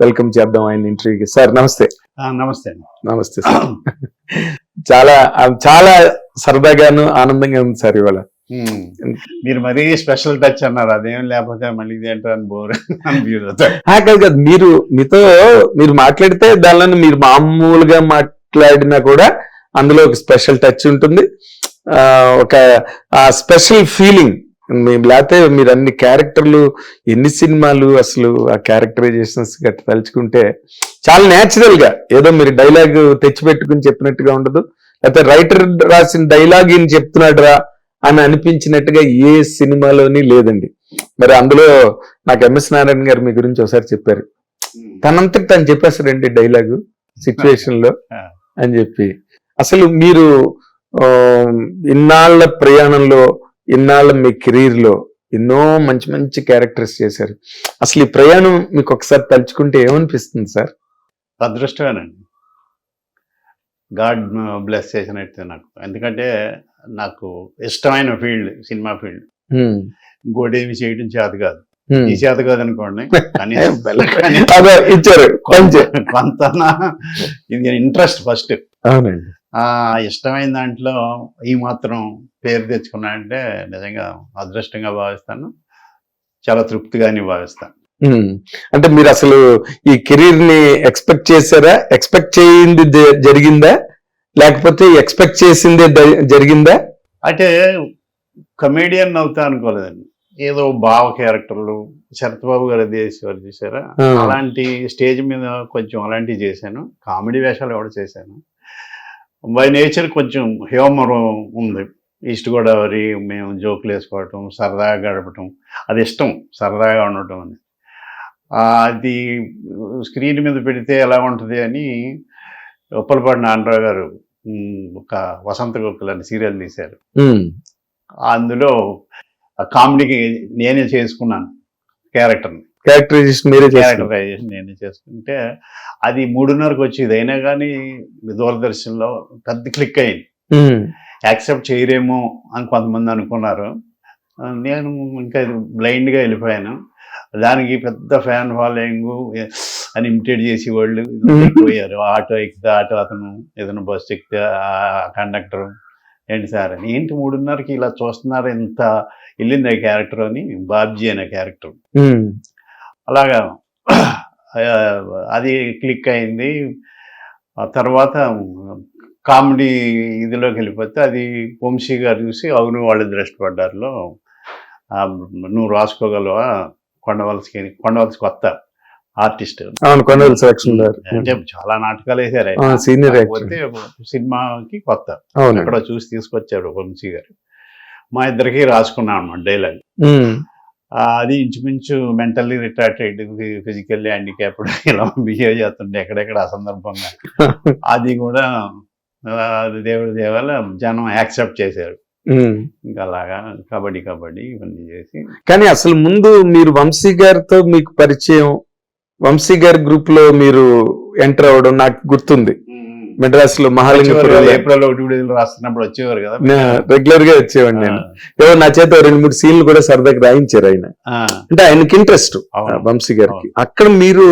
Welcome చేద్దాం ఆయన ఇంటర్వ్యూకి. సార్ నమస్తే. నమస్తే నమస్తే సార్. చాలా చాలా సరదాగాను ఆనందంగా ఉంది సార్ ఇవాళ. మీరు మరీ స్పెషల్ టచ్ అన్నారు. అదేం లేకపోతే మళ్ళీ అని బోర్ కాదు కాదు. మీరు మీతో మీరు మాట్లాడితే దానిలో మీరు మామూలుగా మాట్లాడినా కూడా అందులో ఒక స్పెషల్ టచ్ ఉంటుంది. ఆ, ఒక స్పెషల్ ఫీలింగ్ మేము లేకపోతే మీరు అన్ని క్యారెక్టర్లు ఎన్ని సినిమాలు అసలు ఆ క్యారెక్టరైజేషన్స్ గట్ట తలుచుకుంటే చాలా న్యాచురల్గా ఏదో మీరు డైలాగ్ తెచ్చిపెట్టుకుని చెప్పినట్టుగా ఉండదు. లేకపోతే రైటర్ రాసిన డైలాగ్ ఈయన చెప్తున్నాడు రా అని అనిపించినట్టుగా ఏ సినిమాలోని లేదండి. మరి అందులో నాకు ఎంఎస్ నారాయణ గారు మీ గురించి ఒకసారి చెప్పారు. తనంతకు తను చెప్పేస్తాడండి డైలాగు సిచ్యువేషన్లో. అని చెప్పి. అసలు మీరు ఆ, ఇన్నాళ్ళ ప్రయాణంలో ఇన్నాళ్ళ మీ కెరీర్లో ఎన్నో మంచి మంచి క్యారెక్టర్స్ చేశారు. అసలు ఈ ప్రయాణం మీకు ఒకసారి తలుచుకుంటే ఏమనిపిస్తుంది సార్? అదృష్టమేనండి. గాడ్ బ్లెస్ చేసినట్టు నాకు. ఎందుకంటే నాకు ఇష్టమైన ఫీల్డ్ సినిమా ఫీల్డ్. హ్మ్. ఇంకోటి ఏమి చేయడం చేత కాదు. ఈ చేత కాదు అనుకోండి కానీ ఇచ్చారు కొంచెం కొంత ఇది ఇంట్రెస్ట్ ఫస్ట్. అవునండి. ఆ ఇష్టమైన దాంట్లో ఈ మాత్రం పేరు తెచ్చుకున్నా అంటే నిజంగా అదృష్టంగా భావిస్తాను. చాలా తృప్తిగానే భావిస్తాను. అంటే మీరు అసలు ఈ కెరీర్ని ఎక్స్పెక్ట్ చేశారా? ఎక్స్పెక్ట్ చేయింది జరిగిందా? లేకపోతే ఎక్స్పెక్ట్ చేసిందే జరిగిందా? అంటే కమేడియన్ అవుతా అనుకోలేదండి. ఏదో భావ క్యారెక్టర్లు శరత్బాబు గారు దేశవారు చూసారా? ఆ. అలాంటి స్టేజ్ మీద కొంచెం అలాంటివి చేశాను. కామెడీ వేషాలు కూడా చేశాను. బై నేచర్ కొంచెం హ్యూమర్ ఉంది. ఈస్ట్ గోదావరి మేము జోకులు వేసుకోవటం సరదాగా గడపటం అది ఇష్టం సరదాగా ఉండటం అని అది స్క్రీన్ మీద పెడితే ఎలా ఉంటుంది అని ఉప్పలపాటి నాన్నరావు గారు ఒక వసంత గోకుల్ అని సీరియల్ తీశారు. అందులో కామెడీకి నేనే చేసుకున్నాను క్యారెక్టర్ని క్యారెక్టరైజేషన్ మీరే క్యారెక్టరైజేషన్ నేనే చేసుకుంటే అది మూడున్నరకు వచ్చేది అయినా కానీ దూరదర్శన్లో పెద్ద క్లిక్ అయింది. యాక్సెప్ట్ చేయరేమో అని కొంతమంది అనుకున్నారు. నేను ఇంకా బ్లైండ్గా వెళ్ళిపోయాను. దానికి పెద్ద ఫ్యాన్ ఫాలోయింగ్ అని ఇమిటేట్ చేసి వాళ్ళు పోయారు ఆటో ఎక్కితే ఆటో అతను ఏదైనా బస్సు ఎక్కితే కండక్టర్. ఏంటి సార్ అని ఏంటి మూడున్నరకి ఇలా చూస్తున్నారు ఎంత వెళ్ళింది ఆ క్యారెక్టర్ అని బాబ్జీ అనే క్యారెక్టర్. అలాగా అది క్లిక్ అయింది. ఆ తర్వాత కామెడీ ఇదిలోకి వెళ్ళిపోతే అది వంశీ గారు చూసి అవును వాళ్ళు దృష్టిపడ్డారులో నువ్వు రాసుకోగలవా? కొండవలసి కొండవలసి కొత్త ఆర్టిస్ట్. చాలా నాటకాలు కాకపోతే సినిమాకి కొత్త. ఎక్కడో చూసి తీసుకొచ్చాడు వంశీ గారు. మా ఇద్దరికి రాసుకున్నాం అన్నమాట డైలాగ్. అది ఇంచుమించు మెంటల్లీ రిటార్టెడ్ ఫిజికల్లీ హ్యాండిక్యాప్డ్ ఇలా బిహేవ్ చేస్తుండే ఎక్కడెక్కడ అసందర్భంగా అది కూడా దేవుడి దేవాల జనం యాక్సెప్ట్ చేశారు. ఇంకా అలాగా కబడ్డీ కబడ్డీ ఇవన్నీ చేసి. కానీ అసలు ముందు మీరు వంశీ గారితో మీకు పరిచయం వంశీ గారి గ్రూప్లో మీరు ఎంటర్ అవ్వడం నాకు గుర్తుంది. మెడ్రాస్లో మహాలింగపురం ఏప్రిల్ ఒకటి రాస్తున్నప్పుడు వచ్చేవారు కదా. రెగ్యులర్గా వచ్చేవాడిని నేను. నా చేత రెండు మూడు సీన్లు కూడా సరదాగా రాయించారు ఆయన. అంటే ఆయనకి ఇంట్రెస్ట్. వంశీ గారికి. అక్కడ మీరు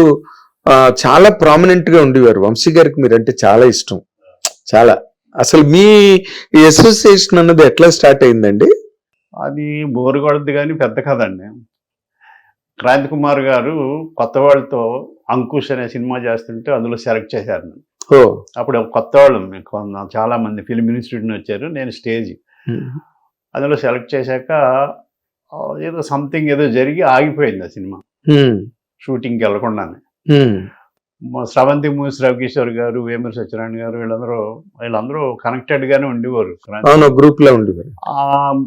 చాలా ప్రామినెంట్గా ఉండేవారు. వంశీ గారికి మీరు అంటే చాలా ఇష్టం. చాలా. అసలు మీ అసోసియేషన్ అన్నది ఎట్లా స్టార్ట్ అయిందండి? అది బోరు కొడద్దు కానీ పెద్ద కథ అండి. క్రాంతి కుమార్ గారు కొత్త వాళ్ళతో అంకుష్ అనే సినిమా చేస్తుంటే అందులో సెలెక్ట్ చేశారు అప్పుడు కొత్త వాళ్ళు చాలా మంది ఫిలిం ఇన్స్టిట్యూట్ నుంచి వచ్చారు. నేను స్టేజ్ అందులో సెలెక్ట్ చేశాక ఏదో సంథింగ్ ఏదో జరిగి ఆగిపోయింది ఆ సినిమా. షూటింగ్కి వెళ్ళకుండానే. హ్మ్. మా స్రవంతి మూసి రవికిషోర్ గారు వేమూరి సత్యనారాయణ గారు వీళ్ళందరూ వీళ్ళందరూ connected గానే ఉండేవారు గ్రూప్లో ఉండేవారు ఆ,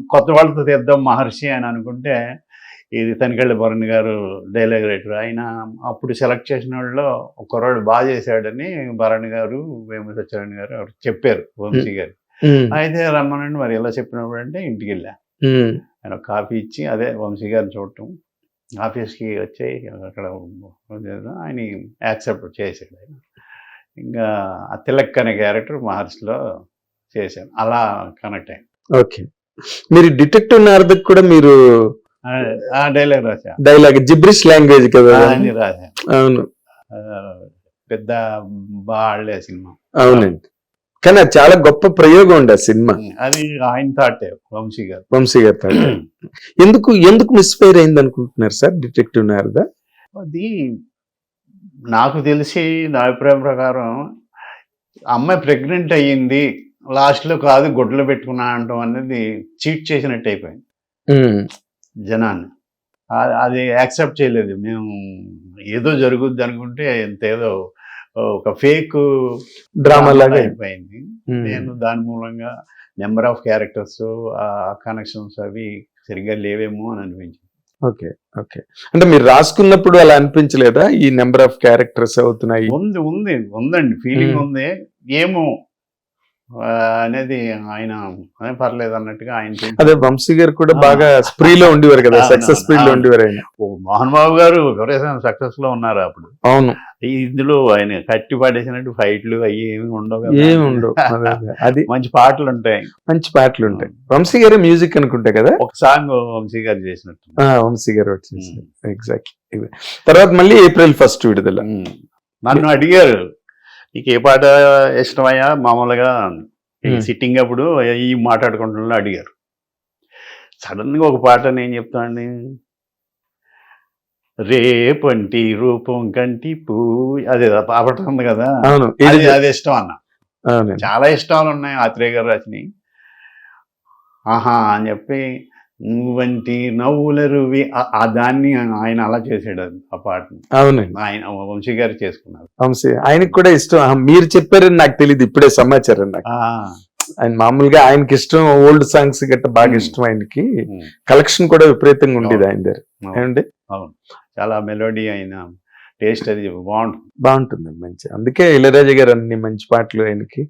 కొత్త వాళ్ళతో తీద్దాం మహర్షి అని అనుకుంటే ఇది తనికెళ్ళ భరణ్ గారు డైలాగ్ రైటర్ ఆయన అప్పుడు సెలెక్ట్ చేసిన వాళ్ళలో ఒక కుర్రాడు బాగా చేశాడని భరణ్ గారు వేమూరి సత్యనారాయణ గారు ఎవరు చెప్పారు వంశీ గారు. అయితే రమ్మనండి మరి ఎలా చెప్పినప్పుడు అంటే ఇంటికి వెళ్ళా. ఆయన ఒక కాఫీ ఇచ్చి అదే వంశీ గారిని చూడటం. ఆఫీస్కి వచ్చి అక్కడ ఆయన యాక్సెప్ట్ చేసాడు ఆయన. ఇంకా ఆ తిలక్ అనే క్యారెక్టర్ మహర్షిలో చేశాను. అలా కనెక్ట్ అయ్యాను. ఓకే. మీరు డిటెక్టివ్ నారదకు కూడా మీరు డైలాగ్ రాశా? డైలాగ్ జిబ్రిష్ లాంగ్వేజ్ కదా అని రాశాను అవును. పెద్ద బాళ్ళే సినిమా. అవునండి. కానీ అది చాలా గొప్ప ప్రయోగం ఉండే ఆ సినిమా. అది ఆయన థాటే వంశీ గారు. వంశీ గారి తాత. ఎందుకు ఎందుకు మిస్ఫైర్ అయింది అనుకుంటున్నారు సార్? డిటెక్టివ్ నారదా అది నాకు తెలిసి నా అభిప్రాయం ప్రకారం అమ్మాయి ప్రెగ్నెంట్ అయ్యింది లాస్ట్లో కాదు గుడ్లు పెట్టుకున్నా అంటాం అనేది చీట్ చేసినట్టు అయిపోయింది. జనాన్ని. అది యాక్సెప్ట్ చేయలేదు. మేము ఏదో జరుగుద్ది అనుకుంటే ఎంత ఏదో ఒక ఫేక్ డ్రామా లాగా అయిపోయింది. నేను దాని మూలంగా నెంబర్ ఆఫ్ క్యారెక్టర్స్ ఆ కనెక్షన్స్ అవి సరిగ్గా లేవేమో అని అనిపించింది. Okay okay. అంటే మీరు రాసుకున్నప్పుడు అలా అనిపించలేదా? ఈ నెంబర్ ఆఫ్ క్యారెక్టర్స్ అవుతున్నాయి. ఉంది ఉంది ఉందండి. ఫీలింగ్. ఉంది. ఏమో అనేది ఆయన అదే పర్లేదు అన్నట్టుగా ఆయన అదే వంశీ గారు కూడా. బాగా స్ప్రీలో ఉండేవారు కదా సక్సెస్ స్ప్రీలో అవును. ఉండేవారు ఆయన. మోహన్ బాబు గారు సక్సెస్లో ఉన్నారు అప్పుడు? అవును. ఇందులో ఆయన కట్టి పడేసినట్టు ఫైట్లు అవి ఏమి ఉండవు. ఏమి ఉండవు. అదే, మంచి పాటలు ఉంటాయి. మంచి పాటలు ఉంటాయి. వంశీ గారు మ్యూజిక్ అనుకుంటా కదా? ఒక సాంగ్ వంశీ గారు చేసినట్టు వంశీ గారు వచ్చేసి ఎగ్జాక్ట్లీ తర్వాత మళ్ళీ ఏప్రిల్ ఫస్ట్ విడుదల. నన్ను అడిగారు నీకు ఏ పాట ఇష్టమయ్యా? మామూలుగా మ్మ్. సిట్టింగ్ అప్పుడు ఈ మాట్లాడుకుంటున్నా అడిగారు. సడన్గా ఒక పాట నేను చెప్తానండి. రేపంటి రూపం కంటి పూ అదే ఆ పాట ఉంది కదా? అవును. అది అది ఇష్టం అన్న. చాలా ఇష్టాలు ఉన్నాయి ఆత్రేయ గారు రచని. ఆహా అని చెప్పి నువ్వంటి నవ్వుల రువి ఆ- దాన్ని ఆయన అలా చేసాడు ఆ పాటని. అవునండి. ఆయన వంశీ గారు చేసుకున్నారు. వంశీ ఆయనకి కూడా ఇష్టం. మీరు చెప్పారని నాకు తెలియదు ఇప్పుడే సమాచారం నాకు. ఆయన మామూలుగా ఆయనకి ఇష్టం ఓల్డ్ సాంగ్స్ గట్ట బాగా. ఇష్టం ఆయనకి. కలెక్షన్ కూడా విపరీతంగా ఉండేది. ఆయన దగ్గర. అవును, ఏమండి? అవును. చాలా మెలోడీ అయిన టేస్ట్ అది బాగుంటుంది. బాగుంటుంది మంచి అందుకే ఇళరాజా గారు అన్ని మంచి పాటలు ఆయనకి.